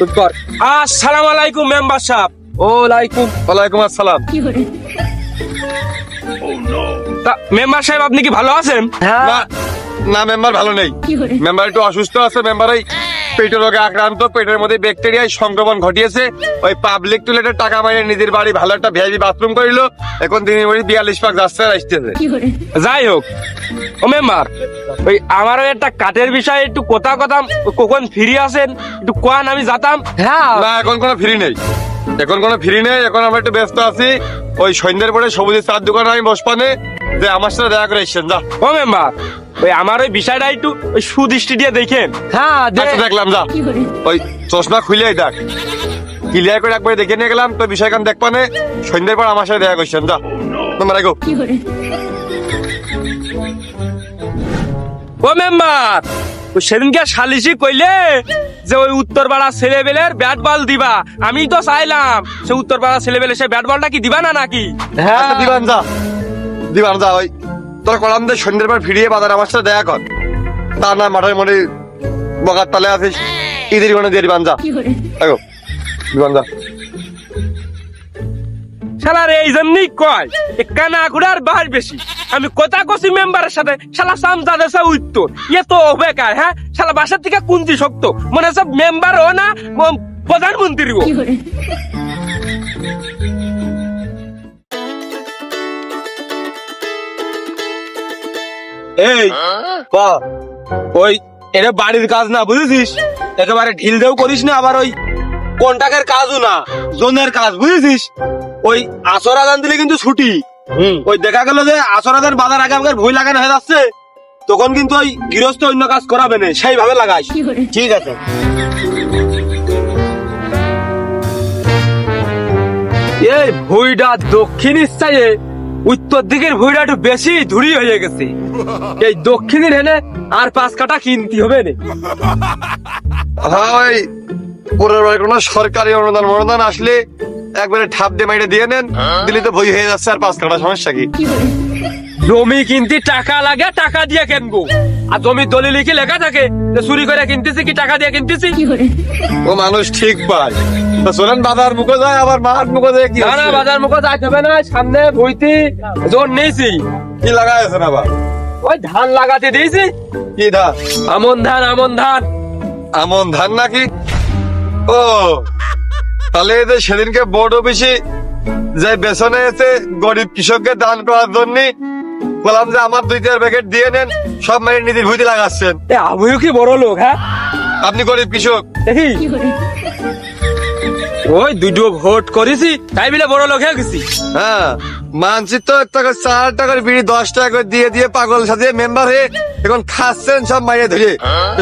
চুপ কর আসসালামু আলাইকুম মেম্বার সাহেব। ও লাইকুম ওয়ালাইকুম আসসালাম। তা মেম্বার সাহেব আপনি কি ভালো আছেন? হ্যাঁ। না না মেম্বার ভালো নেই। মেম্বার একটু অসুস্থ আছে মেম্বার পেটের রোগে আক্রান্ত পেটের মধ্যে ব্যাকটেরিয়ায় সংক্রমণ ঘটিয়েছে। ওই পাবলিক টয়লেটের টাকা মাইনে নিজের বাড়ি ভালো একটা ভিআইপি বাথরুম করিল। এখন দিনের বাড়ি বিয়াল্লিশ পাক যাচ্ছে আর আসতেছে যাই হোক ও মেম্বার ওই আমারও একটা কাঠের বিষয়ে একটু কথা কথা কখন ফিরে আসেন একটু কোয়ান আমি যাতাম হ্যাঁ। না এখন কোনো ফ্রি নেই। এখন কোনো ফ্রি নেই এখন আমরা একটু ব্যস্ত আছি। ওই সন্ধ্যের পরে সবুজের চার দোকানে আমি বসপানে যে আমার সাথে দেখা করে এসছেন যা। ও মেম্বার ওই আমার ওই বিষয়টা একটু ওই সুদৃষ্টি দিয়ে দেখেন। হ্যাঁ আচ্ছা দেখলাম যা। ওই চশমা খুলেই দেখ। ক্লিয়ার করে একবার দেখে নিয়ে গেলাম তো বিষয়খান দেখবানে সন্ধ্যের পর আমার সাথে দেখা করছেন যা। তোমরা গো। ও মেম্বার সেদিনকে সালিশি কইলে যে ওই উত্তর পাড়া ছেলেবেলের ব্যাট বল দিবা। আমি তো চাইলাম সে উত্তর পাড়া ছেলেবেলে সে ব্যাট বলটা কি দিবা না নাকি? হ্যাঁ। আচ্ছা দিবান যা। দিবান যা ওই। তোর কলাম দে সন্ধ্যের পর ফিরিয়ে বাজার আমার সাথে দেখা কর। তা না মাঠের মধ্যে বকার তালে আছিস। ঈদের কোনো দিয়ে দিবান দেখো যা। শালার এই জন্যই কয় কানা ঘুরার বার বেশি। আমি কথা কছি মেম্বারের সাথে শালা সামজা দেশে উত্তর। ইয়ে তো বেকার হ্যাঁ? শালা বাসার থেকে কুঞ্জি শক্ত। মনে সব মেম্বার ও না ম- এই ক? ওই এটা বাড়ির কাজ না বুঝেছিস? একেবারে ঢিল দেও করিস না আবার ওই কন্টাকের কাজও না জোনের কাজ বুঝেছিস? ওই আসর আদান দিলে কিন্তু ছুটি। ওই দেখা গেল যে আসর আদান বাজার আগে আমাকে ভুই লাগানো হয়ে যাচ্ছে তখন কিন্তু ওই গৃহস্থ অন্য কাজ করাবে না সেইভাবে লাগাইস। ঠিক আছে। এই ভুইটা দক্ষিণ ইচ্ছায় উত্তর দিকের ভুইটা একটু বেশি ধুরি হয়ে গেছে। এই দক্ষিণের হেনে আর পাঁচ কাটা কিনতে হবে না। ভাই পরের বার কোনো সরকারি অনুদান অনুদান আসলে একবারে ঠাপ দিয়ে মাইটে দিয়ে নেন। দিলে তো ভই হয়ে যাচ্ছে আর পাঁচ কাটা সমস্যা কি? জমি কিনতে টাকা লাগে টাকা দিয়ে কিনবো? আর জমি দলিলে কি লেখা থাকে যে চুরি করে কিনতেছি কি টাকা দিয়ে কিনতেছি? ও মানুষ ঠিক পায় তো চলেন বাজার মুখে যায় আবার মাঠ মুখে যায় কি না না বাজার মুখে যাইতে হবে না সামনে ভুইতি জোর নিয়েছি। কি লাগাই আছেন আবার ওই ধান লাগাতে দিয়েছি। কি ধান? আমন ধান আমন ধান। আমন ধান নাকি? ও তাহলে এই যে সেদিনকে বোর্ড অফিসে যে বেসনে এসে গরিব কৃষককে দান করার জন্য বললাম যে আমার দুই চার প্যাকেট দিয়ে নেন সব নিজের ভুইতে লাগাচ্ছেন। এ আমিও কি বড় লোক হ্যাঁ? আপনি গরিব কৃষক। দেখি। ওই দুটো ভোট করেছি তাই বলে বড় লোক হয়ে গেছি। হ্যাঁ মানচিত্র টাকা চার টাকার বিড়ি দশ টাকা করে দিয়ে দিয়ে পাগল সাজিয়ে মেম্বার হয়ে এখন খাচ্ছেন সব মাইরে ধরে।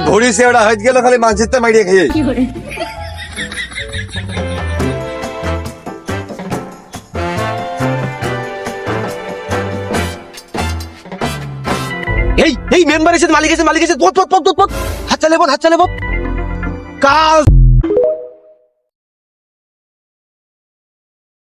ভরি সে ওটা হয়ে গেল খালি মানচিত্র মাইরে খেয়ে। এই এই মেম্বার এসে মালিক এসে মালিক এসে পথ পথ পথ পথ হাত চালে পথ হাত চালে পথ কাজ